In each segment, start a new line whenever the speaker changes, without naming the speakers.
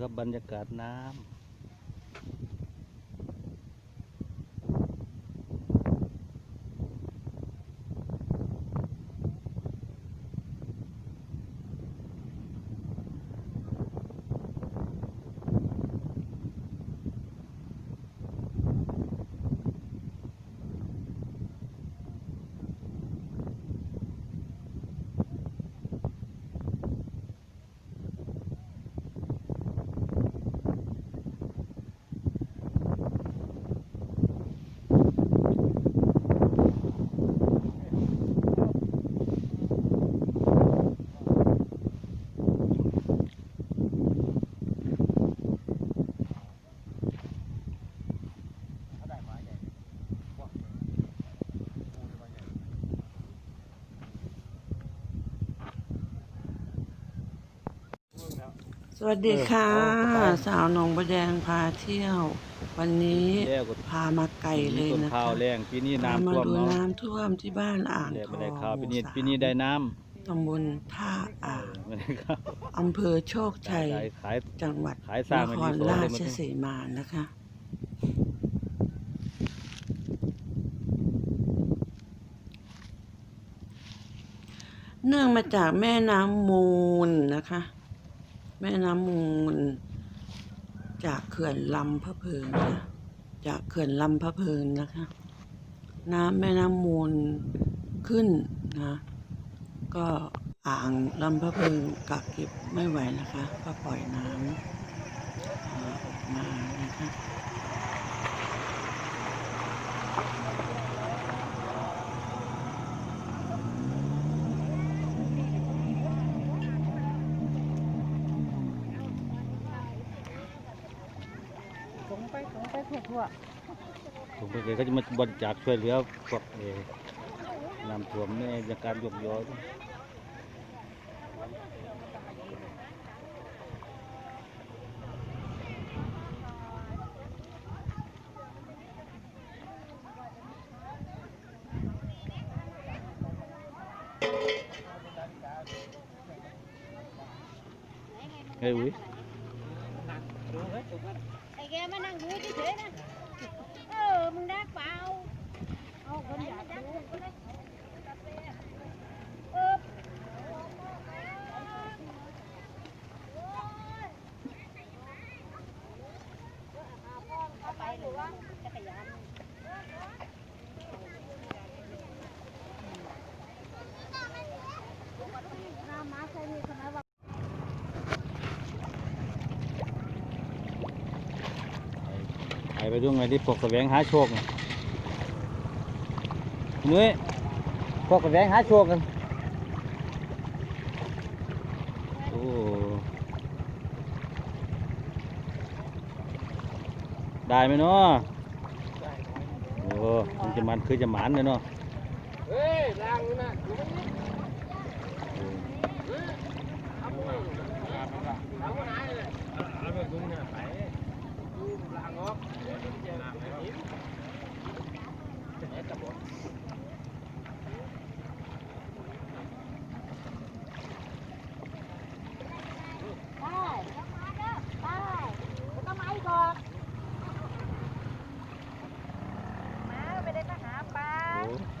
ครับบรรยากาศน้ำ
สวัสดีค่ะ
เออเอาไป
สาวหนองประแดงพาเที่ยว วันนี้
แล้วก็
พามาไกลเลย
ต้น
นะ
ข้า
คะ
วแรงปีนี้
พา
น้ำ
มา
ท่วม
ดู
เนาะ
น้ำท่วมที่บ้านอ่าง
แล้
ท
ไม่
อง
ได้ข้าวปีนี้
สาม
ปีนี้ได้น้
ตำบลท่าอ่างำ
ไม่ได้ข้าว
อำเภอโชคชัย
ขายขาย
จังหวัด
ขายสร้าง
น
มา
ค
ดี
ร
โซน
รา
เลย
ช
มั้ง
สีมานะคะเนื่องมาจากแม่น้ำมูลนะคะ แม่น้ำมูล จากเขื่อนลำพะเพิงนะจากเขื่อนลำพะเพิงนะคะ น้ำแม่น้ำมูลขึ้นนะ ก็อ่างลำพะเพิงกักเก็บไม่ไหวนะคะ ก็ปล่อยน้ำออออกมานะคะ
ไปส่งไปทั่ว
ผมก็เคยเขาจะมาบริจาคช่วยเหลือพวกเอ่อน้ำท่วมในบรรยากาศยกย้อยเฮ้ยอุ้ย
ไอ้ แกมานั่งดูเฉยๆนะ เออ มึงได้เปล่า เอาคนอยากดูเออเอาไปหรือว่าจักรยานน้ำมาใส่นี่ขนาดว่า
ไปดูไงที่พวกแสวงหาโชคนุ้ยพวกแสวงหาโชคกันโอ้ได้ไหมเนาะโอ้มันจะมันคือจะหมานเลยเนาะ
เฮ้ยลางนะ
ได้ได้แล้วก็มาอีกก่อนมาไม่ได้มาหาปลา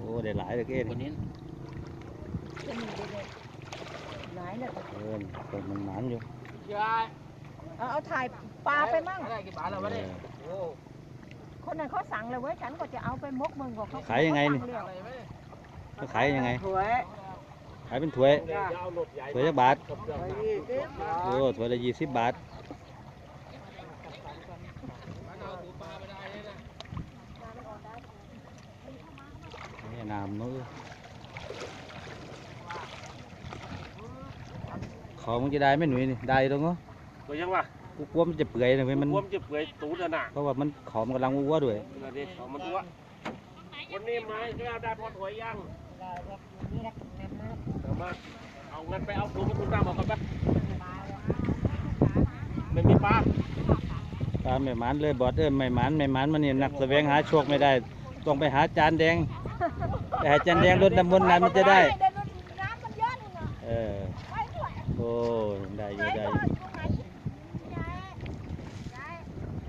โอ้ได้หลายเลยแกปลา
นี่นิ้
น
ไหนเนี่ย
เออเปิดมันหมานอยู่
ยาย
เอาเอาถ่ายปลาไปมั่ง
อะไรกี่บาทแล้ววะเนี่ยโอ้
คนนั้นเขาสั่งเลยเว้ยฉันก็จะเอาไปมกมึงก็เขา
ขายยังไงนี่
เขาสั่เร็ว
อะไรไหม
เขาขายยังไง
ถวย
ขายเป็นถ้วย
ยาวหลบใหญ่
ถ้วยละบาท
กับเรื่อง
ยี่สิบ
โอ้ถ้วยละยี่สิบบาท นี่น้ำนู้นเขามึงจะได้ไหมหนุ่ยนี่ได้ตรงนู้น
ตัวยังวะ
กูกลัวมันจะเปื่อยนะเว้ยมัน
รวมจะเปื่อยตูดน่ะ
เพราะว่ามันขอมนกำลังวัวด้วย
นั่นดิเอามันตัววันนี้มาก็ได้พอถวยยังเอามาเอาเงินไปเอาดูมาทุนน้ำออกกันปะไม่มีปลา
ปลาไม่หมันเลยบอดเอ้ยไม่หมันไม่หมันมันนี่นักแสวงหาโชคไม่ได้ ต้องไปหาจานแดง ไปหาจานแดงรดน้ำมนต์นั้นมันจะได้
เยวน้ำมันเยอะนี่นะ
เออ
ไปด้วย
โอ้ได้อยู่ได้อยู่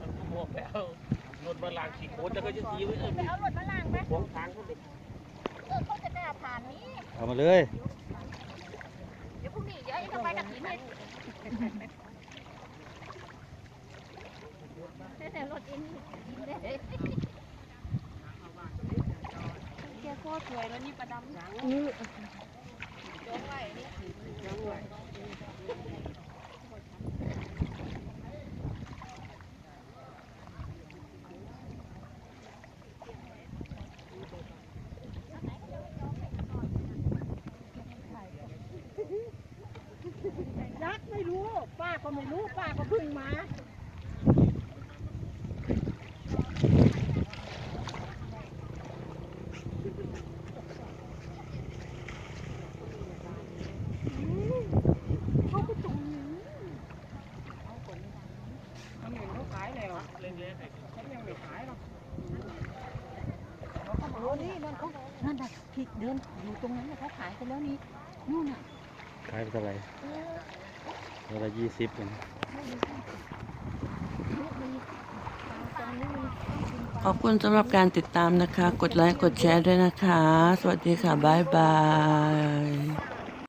มันก็หมดแล้วรถมาลางขี้โคลนจะก็จะตีไว้เออ
ไปเอารถมาล้างไหม
ขวางทางเขาเลย
เออเขาจะได้ผ่านนี้
เอามาเลย
เดี๋ยวพรุ่งนี้เดี๋ยวจะไปกับทีมเนี่ยแต่รถเองกินได้แกโคตร สวยแล้วนี่ประดำหนังจงไว้นี่ยักษ์ไม่รู้ ป้าก็ไม่รู้ ป้าก็เพิ่งมา โอ้นี่นั่นเขานั่นน่ะที่เดินอยู่ตรงนั้นน่ะเขาขายกันแล้วนี่นู่นน่ะ
ขายไปเท่าไหร่ตัวละยี่สิบเอง
ขอบคุณสำหรับการติดตามนะคะ กดไลค์ กดแชร์ด้วยนะคะ สวัสดีค่ะ บ๊ายบาย